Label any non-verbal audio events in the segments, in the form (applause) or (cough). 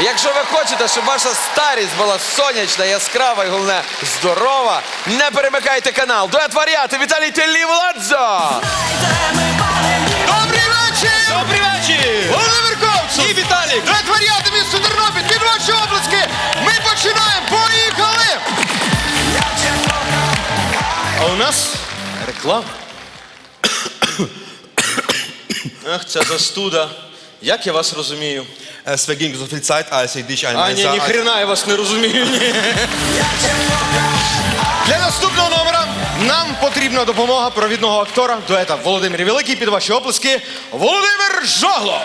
Якщо ви хочете, щоб ваша старість була сонячна, яскрава і головне здорова, не перемикайте канал. Дует варіати Віталій Телівладзо! Добрий вечір! Добрий вечір! Володимир Ковцов! І Віталік! Дует варіати місто Тернопіль, під ваші обласки! Ми починаємо! Поїхали! А у нас реклама. (coughs) Ах, ця застуда. Як я вас розумію? Es verging so viel Zeit, als ich dich einmal А, ні, sah. ні хрена я вас не розумію. Ні. Для наступного номера нам потрібна допомога провідного актора дуета Володимир Великий під ваші оплески Володимир Жогло.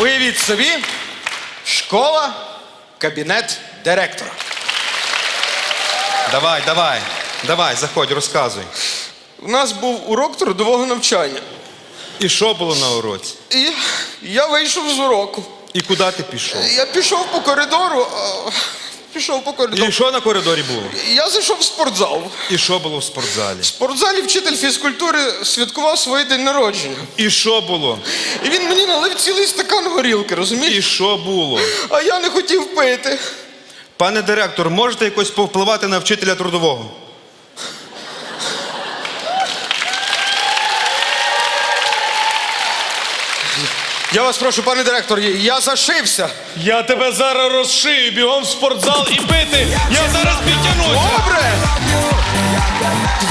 Уявіть собі, школа, кабінет директора. Давай, давай, давай, заходь, розказуй. У нас був урок трудового навчання. І що було на уроці? І я вийшов з уроку. І куди ти пішов? Я пішов по коридору. а, Пішов по коридору. І що на коридорі було? Я зайшов в спортзал. І що було в спортзалі? В спортзалі вчитель фізкультури святкував свій день народження. І що було? І він мені налив цілий стакан горілки, розумієш? І що було? А я не хотів пити. Пане директор, можете якось повпливати на вчителя трудового? Я вас прошу, пане директор, я зашився. Я тебе зараз розшию, бігом в спортзал і бити. Я зараз підтягнуся. Добре.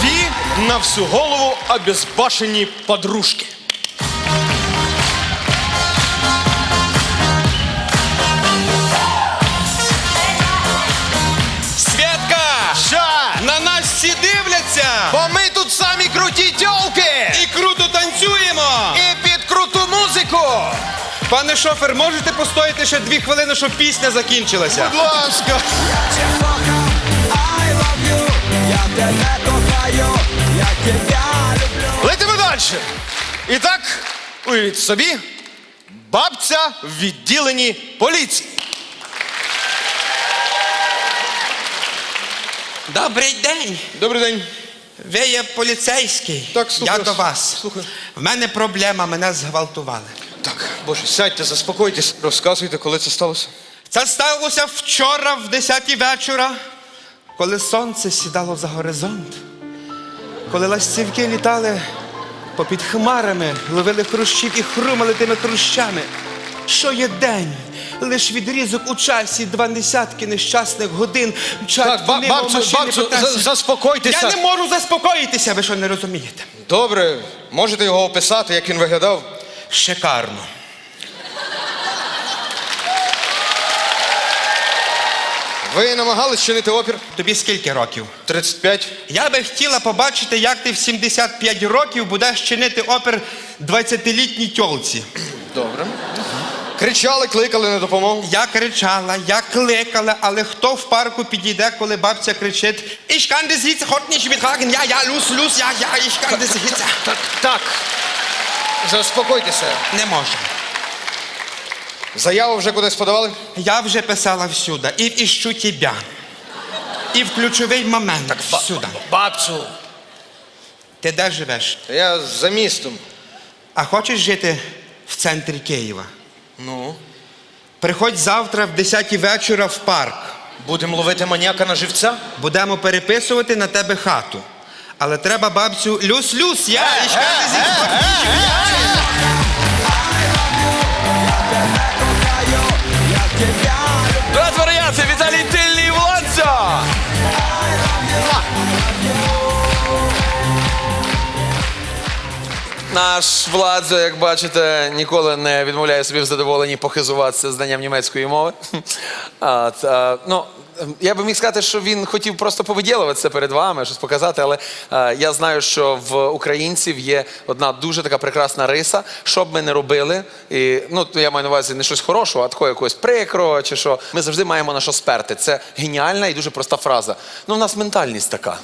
Дві на всю голову обезбашені подружки. Пане шофер, можете постояти ще дві хвилини, щоб пісня закінчилася? Будь ласка! Летимо далі. І так, уявіть собі, бабця в відділенні поліції. Добрий день. Добрий день. Ви є поліцейський. Так, слухаю. Я до вас. Слухаю. В мене проблема, мене зґвалтували. Так, боже, сядьте, заспокойтесь, розказуйте, коли це сталося. Це сталося вчора в 10 вечора, коли сонце сідало за горизонт, коли ластівки літали попід хмарами, ловили хрущів і хрумали тими хрущами. Що є день? Лиш відрізок у часі, два десятки нещасних годин мчать Так, ба- мимо бабцю, машини бабцю, заспокойтеся. Я не можу заспокоїтися, ви що не розумієте? Добре, можете його описати, як він виглядав? Шикарно. Ви намагались чинити опір? Тобі скільки років? 35. Я би хотіла побачити, як ти в 75 років будеш чинити опір 20-літній тьолці. Добре. Кричали, кликали на допомогу. Я кричала, я кликала, але хто в парку підійде, коли бабця кричить Ich kann das Hitze heute nicht übertragen, ja, ja, los, los, ja, ja, ich kann das Hitze. Так, так. Заспокойтеся. Не можу. Заяву вже кудись подавали? Я вже писала всюди, і в «Іщу тебя», і в ключовий момент всюди. Бабцю. Ти де живеш? Я за містом. А хочеш жити в центрі Києва? Ну. Приходь завтра в 10 вечора в парк. Будемо ловити маніяка на живця? Будемо переписувати на тебе хату. Але треба бабцю люс-люс, я Е, ich kann das nicht Дует Віталій Віталій Телівладзо! Наш Владзо, як бачите, ніколи не відмовляє собі в задоволенні похизуватися знанням німецької мови. (laughs) А, та, ну, я би міг сказати, що він хотів просто повиділуватися перед вами, щось показати, але е, я знаю, що в українців є одна дуже така прекрасна риса, що б ми не робили. І, ну, я маю на увазі не щось хорошого, а такого якогось прикрого, чи що. Ми завжди маємо на що сперти. Це геніальна і дуже проста фраза. Ну, у нас ментальність така.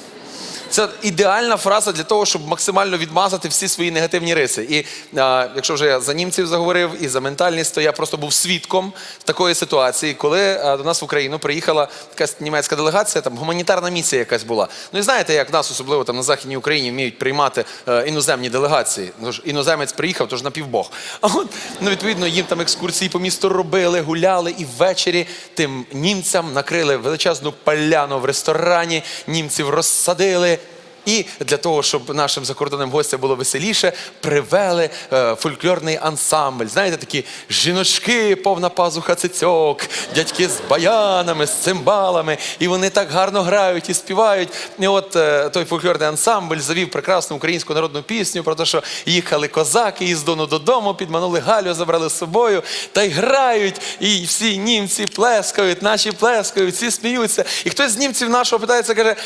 Це ідеальна фраза для того, щоб максимально відмазати всі свої негативні риси. І а, якщо вже я за німців заговорив і за ментальність, то я просто був свідком такої ситуації, коли а, до нас в Україну приїхала якась німецька делегація, там гуманітарна місія якась була. Ну і знаєте, як нас особливо там на західній Україні вміють приймати е, іноземні делегації. Ну ж іноземець приїхав, тож напівбог. А от ну відповідно їм там екскурсії по місту робили, гуляли, і ввечері тим німцям накрили величезну поляну в ресторані, німців розсадили. І для того, щоб нашим закордонним гостям було веселіше, привели е, фольклорний ансамбль. Знаєте, такі жіночки, повна пазуха цицьок, дядьки з баянами, з цимбалами, і вони так гарно грають і співають. І от е, той фольклорний ансамбль завів прекрасну українську народну пісню про те, що їхали козаки із дону додому, підманули Галю, забрали з собою та й грають. І всі німці плескають, наші плескають, всі сміються. І хтось з німців нашого питається, каже: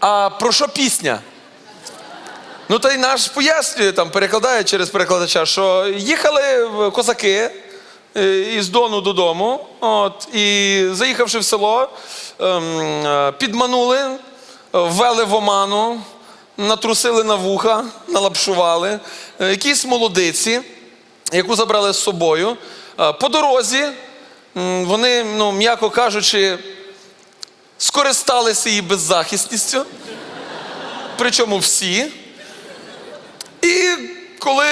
а про що пісня? Ну, та й наш пояснює, там, перекладає через перекладача, що їхали козаки е, із Дону додому, от, і заїхавши в село, ем, е, підманули, ввели в оману, натрусили на вуха, налапшували. Е, Якісь молодиці, яку забрали з собою. По дорозі вони, ну, м'яко кажучи, скористалися її беззахисністю. Причому всі. І коли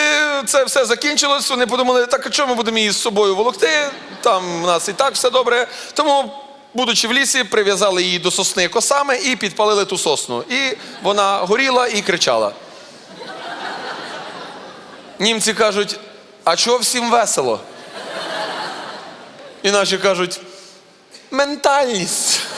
це все закінчилось, вони подумали, так а чому ми будемо її з собою волокти? Там в нас і так все добре. Тому, будучи в лісі, прив'язали її до сосни косами і підпалили ту сосну. І вона горіла і кричала. Німці кажуть, а чого всім весело? І наші кажуть, ментальність.